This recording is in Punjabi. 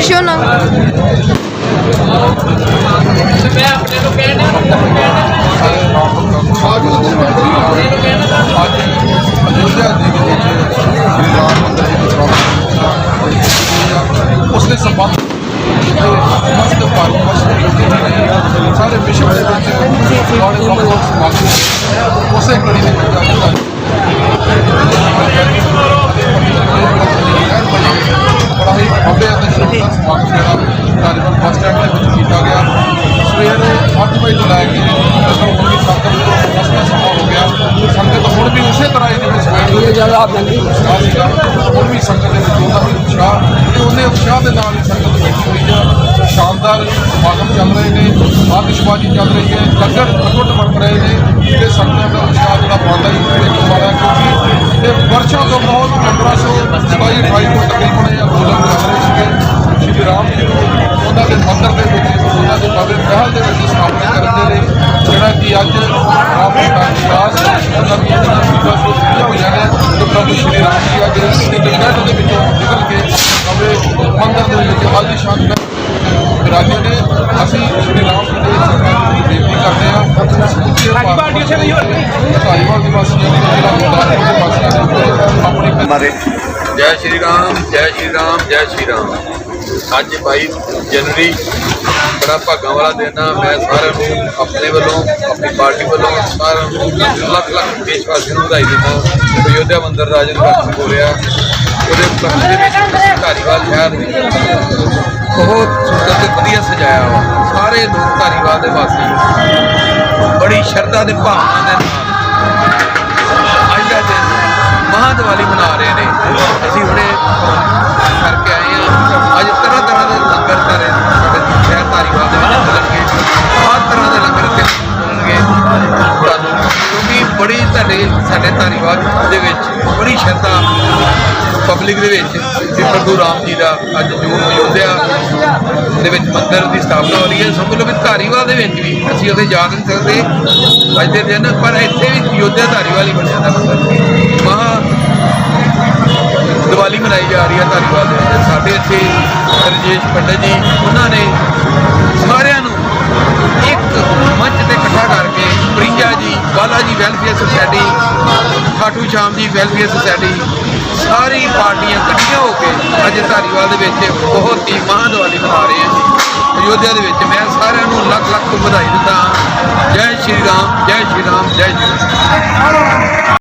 ਸ਼ੋਨਾ ਅੱਜ ਅਯੋਧਿਆ ਦੇ ਵਿੱਚ ਸ੍ਰੀ ਰਾਮ ਮੰਦਰ ਦੀ ਪ੍ਰਾਪਤੀ ਉਸ ਦੇ ਸੰਬੰਧ ਮਸਤ ਦੇ ਵਿੱਚ ਸਾਰੇ ਵਿਸ਼ਵ ਦੇ ਵਿੱਚ ਵੱਖ ਵੱਖ ਸਮਾਗਮ ਉਸੇ ਕੜੀ ਦੇ ਵਿੱਚ ਅੱਜ ਦਾ ਬੜਾ ਹੀ ਭव्य ਅਤੇ ਸ਼ਾਨਦਾਰ ਸਮਾਗਮ ਜਿਹੜਾ ਰਾਜਪਾਲ ਬੱਸ ਸਟੈਂਡ ਦੇ ਵਿੱਚ ਕੀਤਾ ਗਿਆ ਸਵੇਰੇ 8 ਵਜੇ ਤੋਂ ਲੈ ਕੇ ਜਦੋਂ ਹੁਣ ਵੀ ਸੰਗਤ ਨੂੰ ਦਸਵਾਂ ਸਮਾਂ ਹੋ ਗਿਆ ਸੰਗਤ ਹੁਣ ਵੀ ਉਸੇ ਤਰ੍ਹਾਂ ਹੀ ਜਿਵੇਂ ਸਵੇਰ ਨੂੰ ਜ਼ਿਆਦਾ ਆਪ ਉਤਸ਼ਾਹ ਸੀਗਾ ਹੁਣ ਵੀ ਸੰਗਤ ਦੇ ਵਿੱਚ ਉਹਦਾ ਵੀ ਉਤਸ਼ਾਹ, ਤੇ ਉਹਨੇ ਉਤਸ਼ਾਹ ਦੇ ਨਾਲ ਹੀ ਸੰਗਤ ਬੈਠੀ ਹੋਈ ਆ। ਸ਼ਾਨਦਾਰ ਸਮਾਗਮ ਚੱਲ ਰਹੇ ਨੇ, ਆਤਿਸ਼ਬਾਜ਼ੀ ਚੱਲ ਰਹੀ ਹੈ, ਲੰਗਰ ਅਟੁੱਟ ਬਣ ਰਹੇ ਨੇ, ਤੇ ਸੰਗਤਾਂ ਦਾ ਉਤਸ਼ਾਹ ਜਿਹੜਾ ਬਣਦਾ ਹੀ ਦੇਖਣ ਵਾਲਾ ਕਿਉਂਕਿ ਇਹ ਵਰਸ਼ਾ ਤੋਂ ਬਹੁਤ 1527 28 ਤੋਂ ਤਕਰੀਬਨ ਇਹ ਅੰਦੋਲਨ ਚੱਲ ਰਹੇ ਸੀਗੇ। ਸ਼੍ਰੀ ਰਾਮ ਜੀ ਨੂੰ ਉਹਨਾਂ ਦੇ ਮੰਦਰ ਦੇ ਵਿੱਚ ਉਹਨਾਂ ਦੇ ਭਵਨ ਮਹਿਲ ਦੇ ਵਿੱਚ ਸਥਾਪਨਾ ਕਰਨ ਦੇ ਲਈ ਜਿਹੜਾ ਕਿ ਅੱਜ ਰਾਮ ਦਾ ਵਿਕਾਸ ਉਹਨਾਂ ਦੀ ਇਹਨਾਂ ਚੀਜ਼ਾਂ ਤੋਂ ਸਿੱਧੀਆਂ ਹੋਈਆਂ ਨੇ ਤੇ ਪ੍ਰਭੂ ਸ਼੍ਰੀ ਰਾਮ ਜੀ ਅੱਜ ਇਸ ਦੇ ਗ੍ਰਹਿ ਦੇ ਵਿੱਚੋਂ ਨਿਕਲ ਕੇ ਆਪਣੇ ਮੰਦਰ ਦੇ ਰਾਜੇ ਨੇ ਅਸੀਂ ਜੀ ਦੇ ਸਰਕਾਰ ਨੂੰ ਬੇਨਤੀ ਕਰਦੇ ਹਾਂ। ਸਮੁੱਚੇ ਭਾਰਤ ਧਾਰੀਵਾਲ ਦੇ ਵਾਸੀਆਂ ਦੇ ਜ਼ਿਲ੍ਹਾ ਗੁਰਦਾਸਪੁਰ ਦੇ ਵਾਸੀਆਂ ਦੇ ਆਪਣੇ ਹਮਾਰੇ ਜੈ ਸ਼੍ਰੀ ਰਾਮ ਜੈ ਸ਼੍ਰੀ ਰਾਮ ਜੈ ਸ਼੍ਰੀ ਰਾਮ। ਅੱਜ 22 ਜਨਵਰੀ ਬੜਾ ਭਾਗਾਂ ਵਾਲਾ ਦਿਨ ਆ। ਮੈਂ ਸਾਰਿਆਂ ਨੂੰ ਆਪਣੇ ਵੱਲੋਂ ਆਪਣੀ ਪਾਰਟੀ ਵੱਲੋਂ ਸਾਰਿਆਂ ਨੂੰ ਲੱਖ ਲੱਖ ਦੇਸ਼ ਵਾਸੀਆਂ ਨੂੰ ਵਧਾਈ ਦਿੰਦਾ ਅਯੋਧਿਆ ਮੰਦਿਰ ਦਾ ਉਦਘਾਟਨ ਹੋ ਰਿਹਾ। ਉਹਦੇ ਉਪਲਕਸ਼ ਦੇ ਵਿੱਚ ਧਾਰੀਵਾਲ ਸ਼ਹਿਰ ਬਹੁਤ ਸੁੰਦਰ ਤੇ ਵਧੀਆ ਸਜਾਇਆ ਵਾ। ਸਾਰੇ ਲੋਕ ਧਾਰੀਵਾਲ ਦੇ ਵਾਸੀ। ਬੜੀ ਸ਼ਰਧਾ ਦੇ ਭਾਵਨਾ ਦੇ ਨਾਲ। ਅੱਜ ਦਾ ਦਿਨ ਮਹਾਂ ਦੀਵਾਲੀ ਮਨਾ ਤੁਹਾਡੇ ਸਾਡੇ ਧਾਰੀਵਾਲ ਦੇ ਵਿੱਚ ਬੜੀ ਸ਼ਰਧਾ ਪਬਲਿਕ ਦੇ ਵਿੱਚ ਕਿ ਪ੍ਰਭੂ ਰਾਮ ਜੀ ਦਾ ਅੱਜ ਜੋ ਅਯੋਧਿਆ ਦੇ ਵਿੱਚ ਮੰਦਿਰ ਦੀ ਸਥਾਪਨਾ ਹੋ ਰਹੀ ਹੈ। ਸਮਝ ਲਓ ਵੀ ਧਾਰੀਵਾਲ ਦੇ ਵਿੱਚ ਵੀ ਅਸੀਂ ਉੱਥੇ ਜਾ ਨਹੀਂ ਸਕਦੇ। ਅੱਜ ਦੇ ਦਿਨ ਪਰ ਇੱਥੇ ਵੀ ਅਯੋਧਿਆ ਧਾਰੀਵਾਲ ਹੀ ਬਣਿਆ ਦਾ ਮੰਦਿਰ। ਮਹਾ ਦੀਵਾਲੀ ਮਨਾਈ ਜਾ ਰਹੀ ਹੈ ਧਾਰੀਵਾਲ ਦੇ ਵਿੱਚ। ਸਾਡੇ ਇੱਥੇ ਰਜੇਸ਼ ਪੰਡਤ ਜੀ ਬਾਲਾ ਵੈਲਫੇਅਰ ਸੁਸਾਇਟੀ ਖਾਟੂ ਸ਼ਾਮ ਦੀ ਵੈਲਫੇਅਰ ਸੁਸਾਇਟੀ ਸਾਰੀ ਪਾਰਟੀਆਂ ਇਕੱਠੀਆਂ ਹੋ ਕੇ ਅੱਜ ਧਾਰੀਵਾਲ ਦੇ ਵਿੱਚ ਬਹੁਤ ਹੀ ਮਹਾਂ ਦੀਵਾਲੀ ਮਨਾ ਰਹੇ ਹਾਂ ਅਯੋਧਿਆ ਦੇ ਵਿੱਚ ਮੈਂ ਸਾਰਿਆਂ ਨੂੰ ਲੱਖ ਲੱਖ ਵਧਾਈ ਦਿੰਦਾ ਹਾਂ। ਜੈ ਸ਼੍ਰੀ ਰਾਮ, ਜੈ ਸ਼੍ਰੀ ਰਾਮ, ਜੈ ਸ਼੍ਰੀ ਰਾਮ।